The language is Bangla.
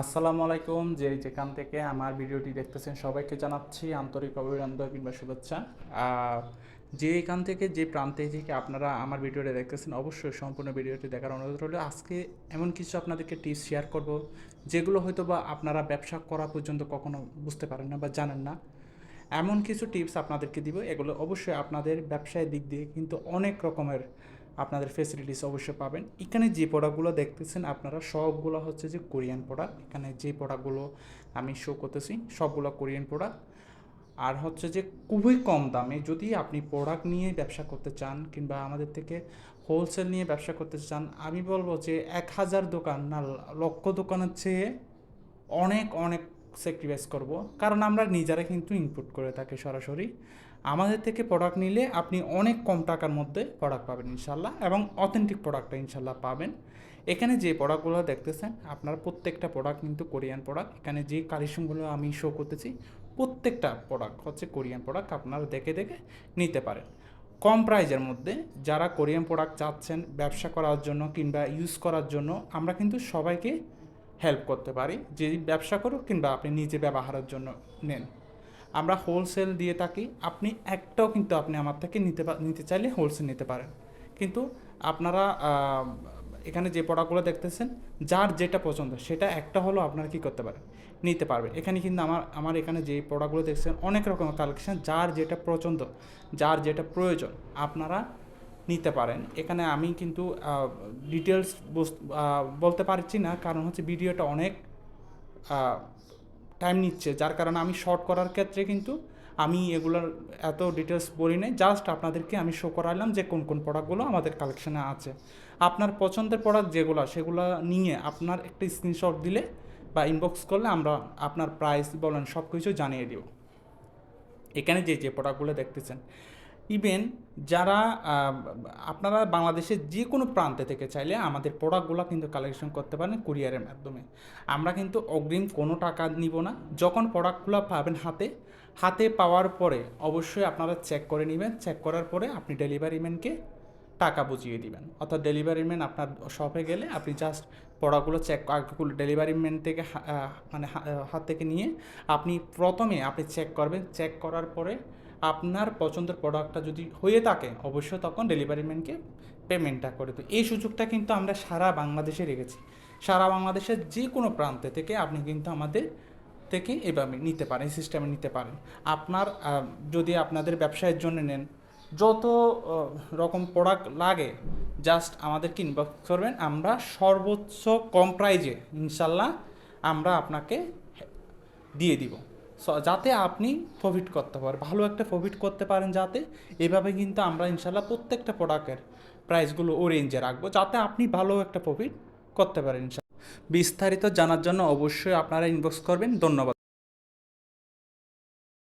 আসসালামু আলাইকুম, যে যেখান থেকে আমার ভিডিওটি দেখতেছেন সবাইকে জানাচ্ছি আন্তরিক অভিনন্দন কিংবা শুভেচ্ছা। যে এখান থেকে, যে প্রান্তে থেকে আপনারা আমার ভিডিওটি দেখতেছেন, অবশ্যই সম্পূর্ণ ভিডিওটি দেখার অনুরোধ রইল। আজকে এমন কিছু আপনাদেরকে টিপস শেয়ার করব, যেগুলো হয়তো বা আপনারা ব্যবসা করা পর্যন্ত কখনো বুঝতে পারেন না বা জানেন না। এমন কিছু টিপস আপনাদেরকে দিব, এগুলো অবশ্যই আপনাদের ব্যবসায়ের দিক দিয়ে কিন্তু অনেক রকমের আপনাদের ফেসিলিটিস অবশ্যই পাবেন। এখানে যে প্রোডাক্টগুলো দেখতেছেন আপনারা, সবগুলো হচ্ছে যে কোরিয়ান প্রোডাক্ট এখানে যে প্রোডাক্টগুলো আমি শো করতেছি, সবগুলো কোরিয়ান প্রোডাক্ট আর হচ্ছে যে খুবই কম দামে যদি আপনি প্রোডাক্ট নিয়ে ব্যবসা করতে চান কিংবা আমাদের থেকে হোলসেল নিয়ে ব্যবসা করতে চান, আমি বলব যে এক হাজার দোকান না, লক্ষ দোকানের চেয়ে অনেক অনেক স্যাক্রিফাইস করব। কারণ আমরা নিজেরা কিন্তু ইনপুট করে থাকি সরাসরি। আমাদের থেকে প্রোডাক্ট নিলে আপনি অনেক কম টাকার মধ্যে প্রোডাক্ট পাবেন ইনশাল্লাহ এবং অথেন্টিক প্রোডাক্টটা ইনশাল্লাহ পাবেন। এখানে যে প্রোডাক্টগুলো দেখতেছেন, আপনার প্রত্যেকটা প্রোডাক্ট কিন্তু কোরিয়ান প্রোডাক্ট এখানে যে কালেকশনগুলো আমি শো করতেছি, প্রত্যেকটা প্রোডাক্ট হচ্ছে কোরিয়ান প্রোডাক্ট আপনারা দেখে দেখে নিতে পারেন। কম প্রাইজের মধ্যে যারা কোরিয়ান প্রোডাক্ট চাচ্ছেন ব্যবসা করার জন্য কিংবা ইউজ করার জন্য, আমরা কিন্তু সবাইকে হেল্প করতে পারি, যে ব্যবসা করুক কিংবা আপনি নিজে ব্যবহারের জন্য নেন। আমরা হোলসেল দিয়ে থাকি, আপনি একটাও কিন্তু আপনি আমার থেকে নিতে নিতে চাইলে হোলসেল নিতে পারেন। কিন্তু আপনারা এখানে যে প্রোডাক্টগুলো দেখতেছেন, যার যেটা পছন্দ, সেটা একটা হলো আপনারা কি করতে পারেন? নিতে পারবে। এখানে কিন্তু আমার আমার এখানে যে প্রোডাক্টগুলো দেখছেন, অনেক রকমের কালেকশান যার যেটা পছন্দ, যার যেটা প্রয়োজন, আপনারা নিতে পারেন। এখানে আমি কিন্তু ডিটেলস বলতে পারছি না। কারণ হচ্ছে ভিডিওটা অনেক টাইম নিচ্ছে। যার কারণে আমি শর্ট করার ক্ষেত্রে কিন্তু আমি এগুলোর এত ডিটেলস বলি নাই। জাস্ট আপনাদেরকে আমি শো করালাম যে কোন কোন প্রোডাক্টগুলো আমাদের কালেকশানে আছে। আপনার পছন্দের প্রোডাক্ট যেগুলো, সেগুলো নিয়ে আপনার একটা স্ক্রিনশট দিলে বা ইনবক্স করলে আমরা আপনার প্রাইস বলেন সব কিছু জানিয়ে দিব। এখানে যে যে প্রোডাক্টগুলো দেখতেছেন। ইভেন যারা আপনারা বাংলাদেশের যে কোনো প্রান্তে থেকে চাইলে আমাদের প্রোডাক্টগুলো কিন্তু কালেকশন করতে পারেন কুরিয়ারের মাধ্যমে। আমরা কিন্তু অগ্রিম কোনো টাকা নিব না। যখন প্রোডাক্টগুলো পাবেন হাতে হাতে পাওয়ার পরে অবশ্যই আপনারা চেক করে নেবেন। চেক করার পরে আপনি ডেলিভারি ম্যানকে টাকা বুঝিয়ে দিবেন। অর্থাৎ ডেলিভারি ম্যান আপনার শপে গেলে আপনি জাস্ট প্রোডাক্টগুলো চেক ডেলিভারি ম্যান থেকে মানে হাত থেকে নিয়ে আপনি প্রথমে আপনি চেক করবেন। চেক করার পরে আপনার পছন্দের প্রোডাক্টটা যদি হয়ে থাকে, অবশ্যই তখন ডেলিভারি ম্যানকে পেমেন্টটা করে তো এই সুযোগটা কিন্তু আমরা সারা বাংলাদেশে রেখেছি। সারা বাংলাদেশের যে কোনো প্রান্তে থেকে আপনি কিন্তু আমাদের থেকে এভাবে নিতে পারেন সিস্টেমে নিতে পারেন। আপনার যদি আপনাদের ব্যবসায়ের জন্য নেন, যত রকম প্রোডাক্ট লাগে জাস্ট আমাদেরকে ইনবক্স করবেন। আমরা সর্বোচ্চ কম প্রাইজে ইনশাল্লাহ আমরা আপনাকে দিয়ে দিব। যাতে আপনি প্রফিট করতে পারেন, ভালো একটা প্রফিট করতে পারেন যাতে, এভাবে কিন্তু আমরা ইনশাল্লাহ প্রত্যেকটা প্রোডাক্টের প্রাইসগুলো ও রেঞ্জে রাখব, যাতে আপনি ভালো একটা প্রফিট করতে পারেন ইনশাল্লাহ বিস্তারিত জানার জন্য অবশ্যই আপনারা ইনবক্স করবেন, ধন্যবাদ।